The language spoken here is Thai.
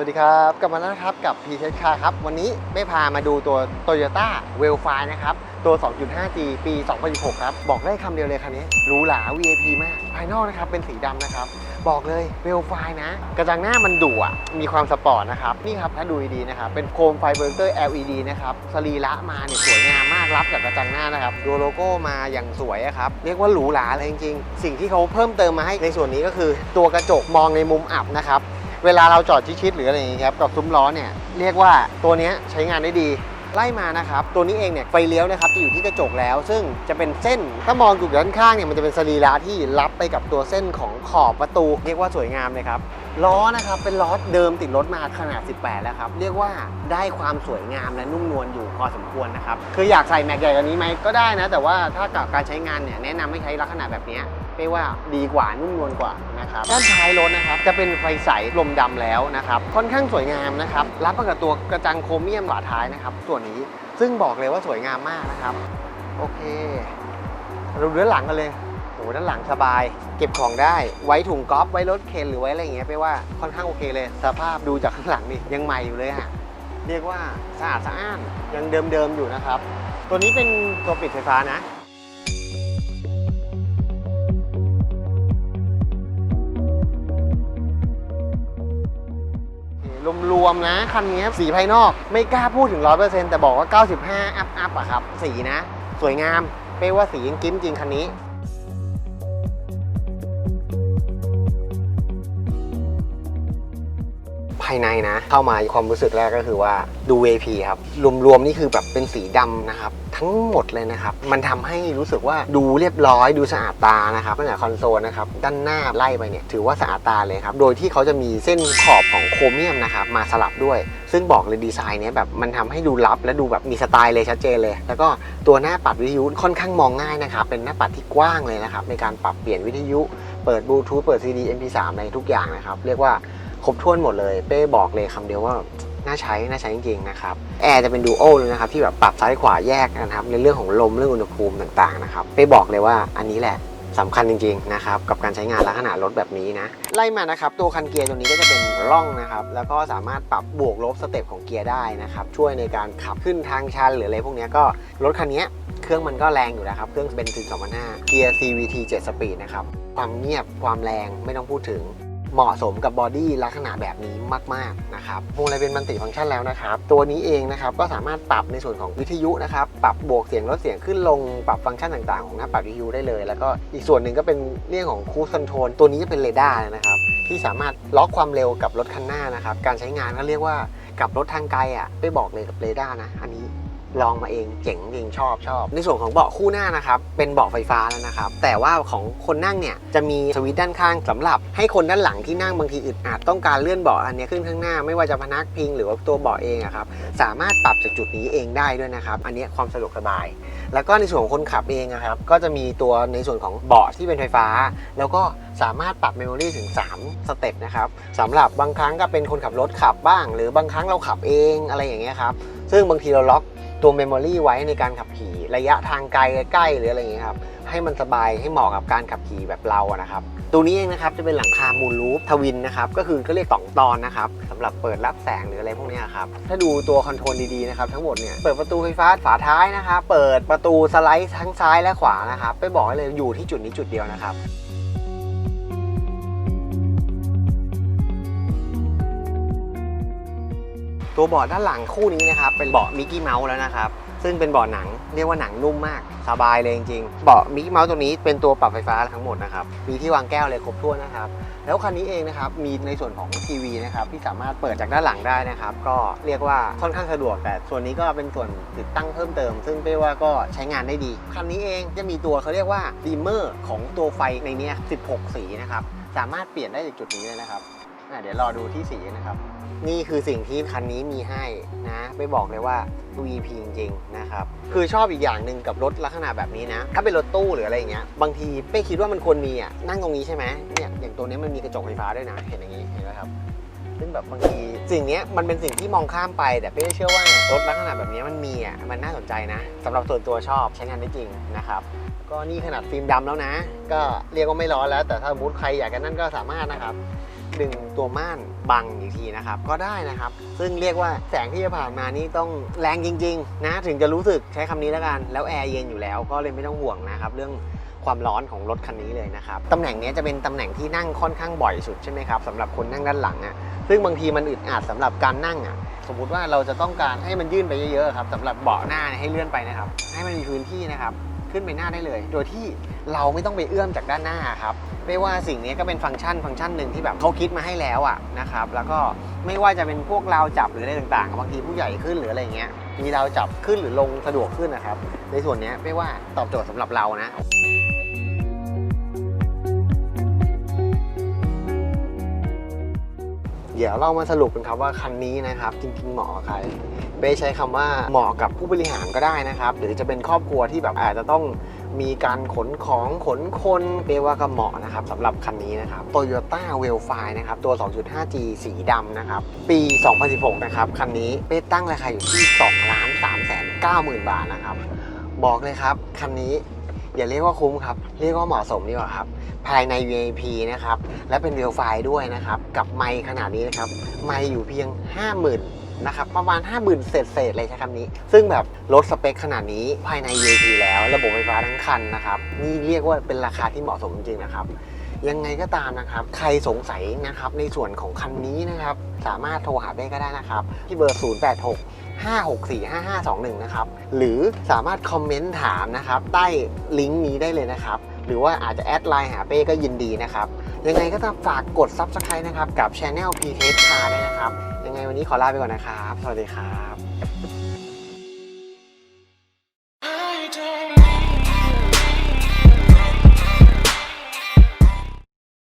วัสดีครับ กลับมาแล้วนะครับกับ p ีเทคาครับ วันนี้ไม่พามาดูตัว Toyota w e l f i นะครับ ตัว 2.5G ปี 2016 ครับ บอกได้คำเดียวเลยคันนี้หรูหรา VIP มาก ภายนอกนะครับเป็นสีดำนะครับ บอกเลย w e l f i นะ กระจังหน้ามันดุอะ มีความสปอร์ตนะครับ นี่ครับถ้าดูดีๆนะครับ เป็นโคมไฟเบอร์เตอร์ LED นะครับ สรีระมาเนี่ยสวยงามมากรับกับกระจังหน้านะครับดูโลโก้มาอย่างสวยอะครับ เรียกว่าหรูหราเลยจริงๆ สิ่งที่เขาเพิ่มเติมมาให้ในส่วนนี้ก็คือ ตัวกระจกมองในมุมอับนะครับ เวลาเราจอดชิดๆหรืออะไรอย่างนี้ครับกับซุ้มล้อเนี่ยเรียกว่าตัวนี้ใช้งานได้ดีไล่มานะครับ ตัวนี้เองเนี่ยไฟเลี้ยวนะครับจะอยู่ที่กระจกแล้ว ซึ่งจะเป็นเส้น ถ้ามองอยู่ด้านข้างเนี่ยมันจะเป็นสรีระที่รับไปกับตัวเส้นของขอบประตู เรียกว่าสวยงามเลยครับ ล้อนะครับเป็นล้อเดิมติดรถมาขนาด 18 แล้วครับ เรียกว่าได้ความสวยงามและนุ่มนวลอยู่พอสมควรนะครับ คืออยากใส่แม็กใหญ่กว่านี้ไหมก็ได้นะ แต่ว่าถ้ากับการใช้งานเนี่ยแนะนำให้ใช้ลักษณะแบบนี้ยไม่ว่าดีกว่านุ่มนวลกว่านะครับด้านท้ายรถนะครับจะเป็นไฟใสลมดำแล้วนะครับค่อนข้างสวยงามนะครับรับมากับตัวกระจังโครเมียมฝาท้ายนะครับส่วนนี้ซึ่งบอกเลยว่าสวยงามมากนะครับ โอเคเราดูด้านหลังกันเลย ด้านหลังสบาย เก็บของได้ ไว้ถุงก๊อฟไว้รถเข็นหรือไว้อะไรอย่างเงี้ยไปว่าค่อนข้างโอเคเลย สภาพดูจากข้างหลังนี่ยังใหม่อยู่เลยฮะเรียกว่าสะอาดสะอ้านยังเดิมๆอยู่นะครับ ตัวนี้เป็นตัวปิดไฟฟ้านะรวมๆนะ คันนี้สีภายนอกไม่กล้าพูดถึง 100%แต่บอกว่า 95 อัพอัพอะครับ สีนะ สวยงาม เป้ว่าสียังกิ้มจริงคันนี้ ภายในนะ เข้ามาความรู้สึกแรกก็คือว่าดู VP ครับรวมๆนี่คือแบบเป็นสีดำนะครับ ทั้งหมดเลยนะครับ มันทำให้รู้สึกว่าดูเรียบร้อยดูสะอาดตานะครับตั้งแต่คอนโซลนะครับด้านหน้าไล่ไปเนี่ยถือว่าสะอาดตาเลยครับ โดยที่เขาจะมีเส้นขอบของโครเมียมนะครับมาสลับด้วย ซึ่งบอกเลยดีไซน์เนี้ยแบบมันทำให้ดูลับและดูแบบมีสไตล์เลยชัดเจนเลย แล้วก็ตัวหน้าปัดวิทยุค่อนข้างมองง่ายนะครับเป็นหน้าปัดที่กว้างเลยนะครับในการปรับเปลี่ยนวิทยุ เปิดบลูทูธเปิด CD MP3 ในทุกอย่างนะครับเรียกว่า ครบถ้วนหมดเลยเป้บอกเลยคำเดียวว่าน่าใช้ น่าใช้จริงๆนะครับ แอร์จะเป็นดูโอเลยนะครับ ที่แบบปรับซ้ายขวาแยกนะครับ ในเรื่องของลมเรื่องอุณหภูมิต่างๆนะครับเป้บอกเลยว่าอันนี้แหละสำคัญจริงๆนะครับกับการใช้งานลักษณะรถแบบนี้นะ ไล่มานะครับ ตัวคันเกียร์ตัวนี้ก็จะเป็นร่องนะครับ แล้วก็สามารถปรับบวกลบสเต็ปของเกียร์ได้นะครับ ช่วยในการขับขึ้นทางชันหรืออะไรพวกนี้ก็รถคันนี้เครื่องมันก็แรงอยู่แล้วครับเครื่องเบนซิน2005เกียร์ CVT 7สปีดนะครับความเงียบความแรงไม่ต้องพูดถึง เหมาะสมกับบอดี้ลักษณะแบบนี้มาก ๆ นะครับพวงมาลัยเป็นมัลติฟังก์ชันแล้วนะครับ ตัวนี้เองนะครับก็สามารถปรับในส่วนของวิทยุนะครับ ปรับบวกเสียงลดเสียงขึ้นลง ปรับฟังก์ชันต่าง ๆ ของหน้าปัดวิทยุได้เลย แล้วก็อีกส่วนหนึ่งก็เป็นเรื่องของคูสคอนโทรลตัวนี้จะเป็นเรดาร์นะครับ ที่สามารถล็อกความเร็วกับรถคันหน้านะครับ การใช้งานก็เรียกว่ากับรถทางไกลอะไปบอกเลยกับเรดาร์นะ อันนี้ ลองมาเองเจ๋งจริงชอบชอบ ในส่วนของเบาะคู่หน้านะครับเป็นเบาะไฟฟ้าแล้วนะครับแต่ว่าของคนนั่งเนี่ยจะมีสวิตช์ด้านข้างสำหรับ ให้คนด้านหลังที่นั่งบางทีอึดอัดต้องการเลื่อนเบาะอันนี้ขึ้นข้างหน้า ไม่ว่าจะพนักพิงหรือว่าตัวเบาะเองอะครับสามารถปรับจากจุดนี้เองได้ด้วยนะครับอันนี้ความสะดวกสบาย แล้วก็ในส่วนของคนขับเองนะครับก็จะมีตัวในส่วนของเบาะที่เป็นไฟฟ้า แล้วก็สามารถปรับเมมโมรีถึง 3 สเต็ปนะครับสำหรับบางครั้งก็เป็นคนขับรถขับบ้าง หรือบางครั้งเราขับเองอะไรอย่างเงี้ยครับซึ่งบางทีเราล็อก ตัวเมมโมรีไว้ในการขับขี่ระยะทางไกลใกล้หรืออะไรอย่างเงี้ยครับให้มันสบายให้เหมาะกับการขับขี่แบบเรานะครับตัวนี้เองนะครับจะเป็นหลังคามูลรูฟทวินนะครับก็คือก็เรียกสองตอนนะครับสำหรับเปิดรับแสงหรืออะไรพวกเนี้ยครับถ้าดูตัวคอนโทรลดีๆนะครับทั้งหมดเนี่ยเปิดประตูไฟฟ้าฝาท้ายนะครับเปิดประตูสไลด์ทั้งซ้ายและขวานะครับไปบอกเลยอยู่ที่จุดนี้จุดเดียวนะครับ ตัวเบาะด้านหลังคู่นี้นะครับเป็นเบาะมิกกี้เมาส์แล้วนะครับซึ่งเป็นเบาะหนังเรียกว่าหนังนุ่มมากสบายเลยจริงๆเบาะมิกกี้เมาส์ตัวนี้เป็นตัวปรับไฟฟ้าทั้งหมดนะครับมีที่วางแก้วเลยครบถ้วนนะครับแล้วคันนี้เองนะครับมีในส่วนของทีวีนะครับที่สามารถเปิดจากด้านหลังได้นะครับก็เรียกว่าค่อนข้างสะดวก แต่ส่วนนี้ก็เป็นส่วนติดตั้งเพิ่มเติม ซึ่งเป้ว่าก็ใช้งานได้ดีคันนี้เองจะมีตัวเขาเรียกว่าดีเมอร์ของตัวไฟในนี้16 สีนะครับสามารถเปลี่ยนได้จากจุดนี้เลยนะครับ อะเดี๋ยวรอดูที่สีนะครับ นี่คือสิ่งที่คันนี้มีให้นะไปบอกเลยว่า VP จริงๆนะครับ คือชอบอีกอย่างหนึ่งกับรถลักษณะแบบนี้นะ ถ้าเป็นรถตู้หรืออะไรอย่างเงี้ย บางทีเป้คิดว่ามันควรมีอะ นั่งตรงนี้ใช่ไหมเนี่ยอย่างตัวนี้มันมีกระจกไฟฟ้าด้วยนะ เห็นอย่างนี้ เห็นไหมครับ ซึ่งแบบบางทีสิ่งนี้มันเป็นสิ่งที่มองข้ามไป แต่เป้เชื่อว่ารถลักษณะแบบนี้มันมีอะ มันน่าสนใจนะสำหรับส่วนตัวชอบใช้งานได้จริงนะครับ ก็นี่ขนาดฟิล์มดำแล้วนะ ก็เรียกว่าไม่ร้อนแล้ว แต่ถ้าสมมุติใครอยากกันนั่นก็สามารถนะครับ ดึงตัวม่านบังอีกทีนะครับ ก็ได้นะครับ ซึ่งเรียกว่าแสงที่จะผ่านมานี่ต้องแรงจริง ๆ นะ ถึงจะรู้สึกใช้คำนี้แล้วกัน แล้วแอร์เย็นอยู่แล้วก็เลยไม่ต้องห่วงนะครับ เรื่องความร้อนของรถคันนี้เลยนะครับ ตำแหน่งนี้จะเป็นตำแหน่งที่นั่งค่อนข้างบ่อยสุดใช่ไหมครับสำหรับคนนั่งด้านหลังอะ ซึ่งบางทีมันอึดอัดสำหรับการนั่งอะ สมมุติว่าเราจะต้องการให้มันยื่นไปเยอะๆครับสำหรับเบาะหน้าให้เลื่อนไปนะครับ ให้มันมีพื้นที่นะครับ ขึ้นไปหน้าได้เลย โดยที่เราไม่ต้องไปเอื้อมจากด้านหน้าครับไม่ว่าสิ่งนี้ก็เป็นฟังก์ชันฟังก์ชันหนึ่งที่แบบเขาคิดมาให้แล้วอะนะครับแล้วก็ไม่ว่าจะเป็นพวกเราจับหรืออะไรต่างๆบางทีผู้ใหญ่ขึ้นหรืออะไรเงี้ยมีเราจับขึ้นหรือลงสะดวกขึ้นนะครับ ในส่วนนี้ไม่ว่าตอบโจทย์สำหรับเรานะ เดี๋ยวเรามาสรุปกันครับว่าคันนี้นะครับจริงๆเหมาะกับใครเป้ใช้คำว่าเหมาะกับผู้บริหารก็ได้นะครับ หรือจะเป็นครอบครัวที่แบบอาจจะต้องมีการขนของขนคนเป้ว่าก็เหมาะนะครับสำหรับคันนี้นะครับ Toyota w e l f i นะครับ ตัว 2.5G สีดำนะครับ ปี 2016 นะครับ คันนี้เป้ตั้งราคาอยู่ที่2ล้าน3แสน9หมื่นบาทนะครับ บอกเลยครับ คันนี้ อย่าเรียกว่าคุ้มครับ เรียกว่าเหมาะสมดีกว่าครับ ภายใน VIP นะครับ และเป็นเวลไฟด้วยนะครับ กับไมค์ขนาดนี้นะครับ ไมค์อยู่เพียง 50,000นะครับประมาณ 50,000 เศษเศษเลยใช้คำนี้ ซึ่งแบบลดสเปคขนาดนี้ภายใน VIP แล้ว ระบบไฟฟ้าทั้งคันนะครับ นี่เรียกว่าเป็นราคาที่เหมาะสมจริงๆนะครับ ยังไงก็ตามนะครับ ใครสงสัยนะครับในส่วนของคันนี้นะครับ สามารถโทรหาเบ้ก็ได้นะครับ ที่เบอร์ 086 5645521 นะครับ หรือสามารถคอมเมนต์ถามนะครับ ใต้ลิงก์นี้ได้เลยนะครับ หรือว่าอาจจะแอดไลน์หาเป้ก็ยินดีนะครับ ยังไงก็ต้องฝากกด Subscribe นะครับ กับ Channel p t Car ด้วยนะครับ ยังไงวันนี้ขอลาไปก่อนนะครับ สวัสดีครับ